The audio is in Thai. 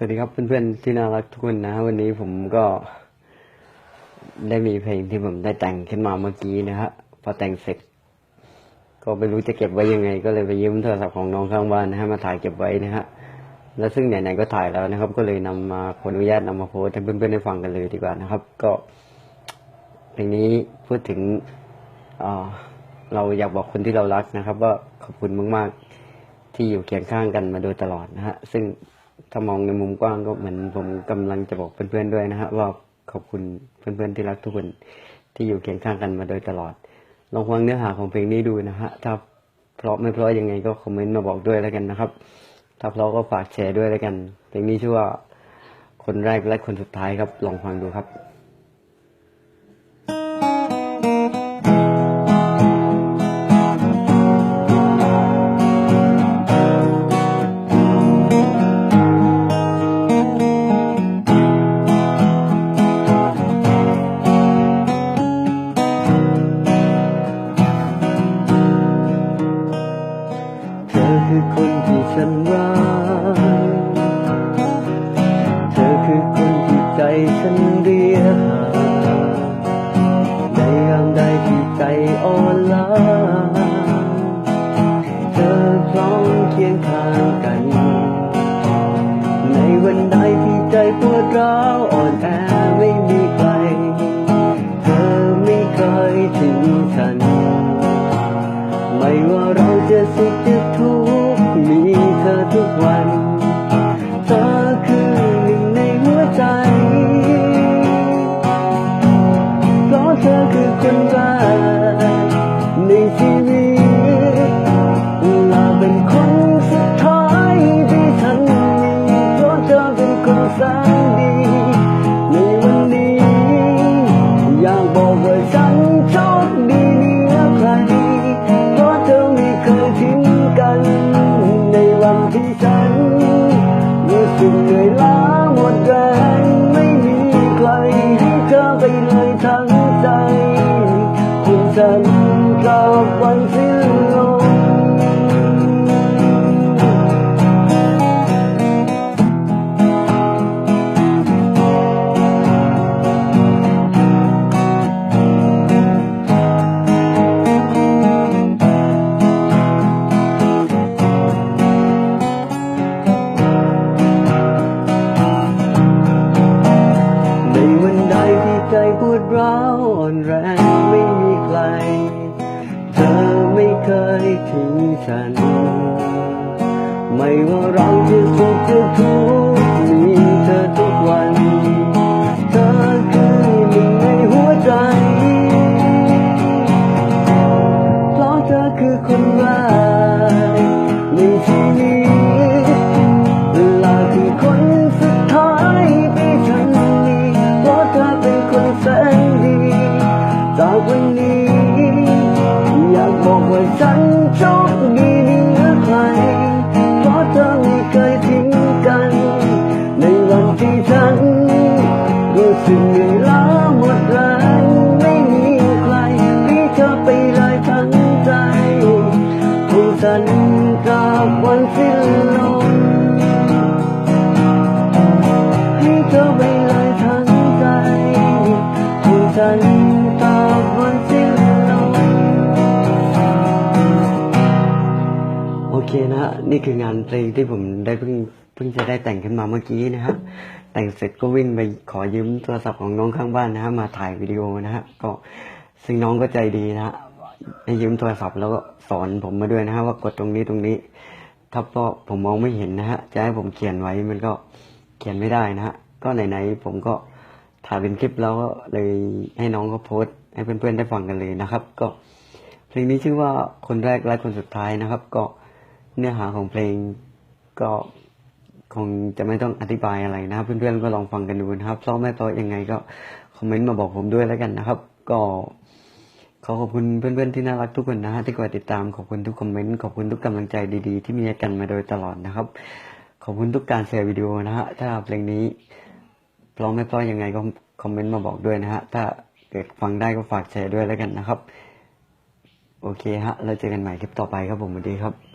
สวัสดีครับเพื่อนๆที่น่ารักทุกคนนะ วันนี้ผมก็ได้มีเพลงที่ผมได้แต่งขึ้นมาเมื่อกี้นะฮะพอแต่งเสร็จ ก็ไม่รู้จะเก็บไว้ยังไง ก็เลยไปยืมโทรศัพท์ของน้องข้างบ้านนะฮะมาถ่ายเก็บไว้นะฮะแล้วซึ่งไหนๆก็ถ่ายแล้วนะครับ ก็เลยนำมาขออนุญาตนำมาโพสให้เพื่อนๆได้ฟังกันเลยดีกว่านะครับ ก็เพลงนี้พูดถึงเราอยากบอกคนที่เรารักนะครับ ว่าขอบคุณมากๆ ที่อยู่เคียงข้างกันมาโดยตลอดนะฮะซึ่ง ถ้ามองในมุมกว้างก็เหมือนผมกำลังจะบอกเพื่อนๆด้วยนะฮะว่าขอบคุณเพื่อนๆที่รักทุกคนที่อยู่เคียงข้างกันมาโดยตลอด ลองฟังเนื้อหาของเพลงนี้ดูนะฮะถ้าเพราะไม่เพราะยังไงก็คอมเมนต์มาบอกด้วยแล้วกันนะครับ ถ้าเพราะก็ฝากแชร์ด้วยแล้วกันเพลงนี้ชื่อว่าคนแรกและคนสุดท้ายครับ ลองฟังดูครับ เธอคือคนที่ใจฉันเรียกหาในยามใดที่ใจอ่อนล้าเธอพร้อมเคียงข้างกัน ในวันใดที่ใจปวดร้าวอ่อนแอ เดร้าวอ่อนแรงไม่มีใคร เธอไม่เคยทิ้งฉัน ไม่ว่าเราจะสุขจะทุกข์ ฉันโชคดีเหรือใคร นี่คืองานเพลงที่ผมได้เพิ่งเพิ่งจะได้แต่งขึ้นมาเมื่อกี้นะฮะแต่งเสร็จก็วิ่งไปขอยืมโทรศัพท์ของน้องข้างบ้านนะฮะมาถ่ายวิดีโอนะฮะก็ซึ่งน้องก็ใจดีนะฮะให้ยืมโทรศัพท์แล้วก็สอนผมมาด้วยนะฮะว่ากดตรงนี้ตรงนี้ ถ้าเพราะผมมองไม่เห็นนะฮะจะให้ผมเขียนไว้มันก็เขียนไม่ได้นะฮะก็ไหนๆผมก็ถ่ายเป็นคลิปแล้วก็เลยให้น้องเขาโพสต์ให้เพื่อนๆได้ฟังกันเลยนะครับ ก็เพลงนี้ชื่อว่าคนแรกและคนสุดท้ายนะครับ ก็ เนื้อหาของเพลงก็คงจะไม่ต้องอธิบายอะไรนะครับ เพื่อนๆก็ลองฟังกันดูนะครับเพราะไม่เพราะยังไงก็คอมเมนต์มาบอกผมด้วยแล้วกันนะครับ ก็ขอขอบคุณเพื่อนๆที่น่ารักทุกคนนะฮะที่คอยติดตามขอบคุณทุกคอมเมนต์ขอบคุณทุกกำลังใจดีๆ ที่มีให้กันมาโดยตลอดนะครับ ขอบคุณทุกการแชร์วิดีโอนะฮะถ้าเพลงนี้พราะไม่พราะยังไงก็คอมเมนต์มาบอกด้วยนะฮะถ้าเกิดฟังได้ก็ฝากแชร์ด้วยแล้วกันนะครับ โอเคฮะเราเจอกันใหม่คลิปต่อไปครับผมสวัสดีครับ